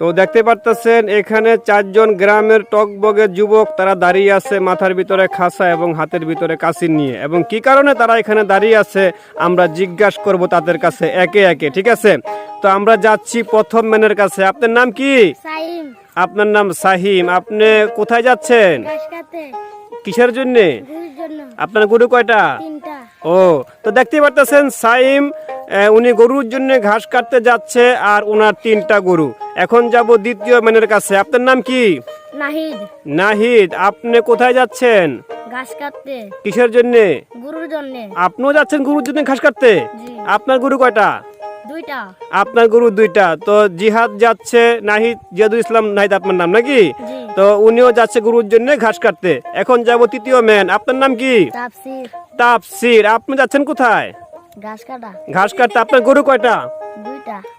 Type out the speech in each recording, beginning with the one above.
তো দেখতে পারতেছেন এখানে চারজন গ্রামের টকবগে যুবক তারা দাঁড়িয়ে আছে মাথার ভিতরে খাসা এবং হাতের ভিতরে কাশি নিয়ে। এবং কি কারণে তারা এখানে দাঁড়িয়ে আছে আমরা জিজ্ঞাসা করব তাদের কাছে একে একে ঠিক আছে? তো আমরা যাচ্ছি প্রথম ম্যানের কাছে। আপনার নাম কি? আপনার নাম সাহিম। আপনি কোথায় যাচ্ছেন? কিসের জন্যে? আপনার গরু কয়টা? ও তো দেখতে পারতেছেন সাইম উনি গরুর জন্য ঘাস কাটতে যাচ্ছে আর ওনার তিনটা গরু। এখন যাব দ্বিতীয় ম্যানের কাছে। আপনার নাম কি? নাহিদ। নাহিদ আপনি কোথায় যাচ্ছেন? ঘাস কাটতে। কিসের জন্য? গুরুর জন্য। আপনিও যাচ্ছেন গরুর জন্য ঘাস কাটতে? আপনার গরু কয়টা? দুইটা। আপনার গরু দুইটা। তো জিহাদ যাচ্ছে নাহিদ জিয়াদুল ইসলাম নাহিদ আপনার নাম নাকি? তো উনিও যাচ্ছে গরুর জন্য ঘাস কাটতে। এখন যাব তৃতীয় ম্যান। আপনার নাম কি? তাপসির তাপসির আপনি যাচ্ছেন কোথায়? ঘাস কাটা। ঘাস কাটতে। আপনার গরু কয়টা?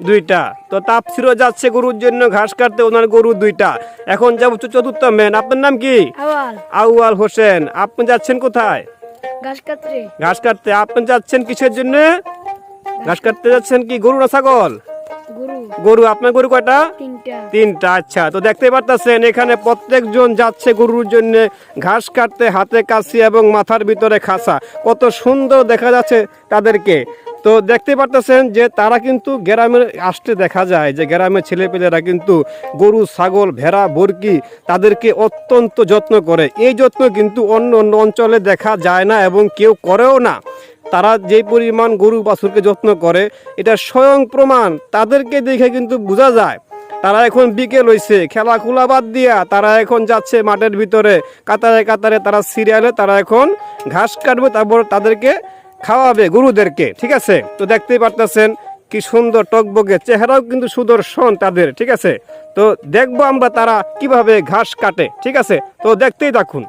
দুইটা। তো তাপসিরও যাচ্ছে গরুর জন্য ঘাস কাটতে ওনার গরু দুইটা। এখন যাব চতুর্থ ম্যান আপনার নাম কি? আউয়াল। হোসেন। আপনি যাচ্ছেন কোথায়? ঘাস কাটতে। ঘাস কাটতে। আপনি যাচ্ছেন কিসের জন্য? ঘাস কাটতে যাচ্ছেন কি গরু না ছাগল? গরু। আপনার গরু কয়টা? তিনটা। তিনটা আচ্ছা। তো দেখতে পারতেছেন এখানে প্রত্যেকজন যাচ্ছে গরুর জন্য ঘাস কাটতে হাতে কাশি এবং মাথার ভিতরে খাসা কত সুন্দর দেখা যাচ্ছে তাদেরকে। তো দেখতে পারতেছেন যে তারা কিন্তু গ্রামে আসতে দেখা যায় যে গ্রামের ছেলেপেলেরা কিন্তু গরু, ছাগল, ভেড়া বরকি তাদেরকে অত্যন্ত যত্ন করে। এই যত্ন কিন্তু অন্য অন্য অঞ্চলে দেখা যায় না এবং কেউ করেও না। তারা যে পরিমাণ গরু, বাছুরকে যত্ন করে, এটা স্বয়ং প্রমাণ। তাদেরকে দেখে কিন্তু বোঝা যায়, তারা এখন বিকেল হইছে খেলা খোলা বাদ দিয়া তারা এখন যাচ্ছে মাঠের ভিতরে। কাতারে কাতারে তারা সিরিয়ালে তারা এখন ঘাস কাটবে, তারপর তাদেরকে খাওয়াবে গরুদেরকে, ঠিক আছে? তো দেখতেই পারতেছেন কি সুন্দর টকবগে চেহারাও কিন্তু সুদর্শন তাদের, ঠিক আছে? তো দেখব আমরা তারা কীভাবে ঘাস কাটে, ঠিক আছে? তো দেখতেই থাকুন।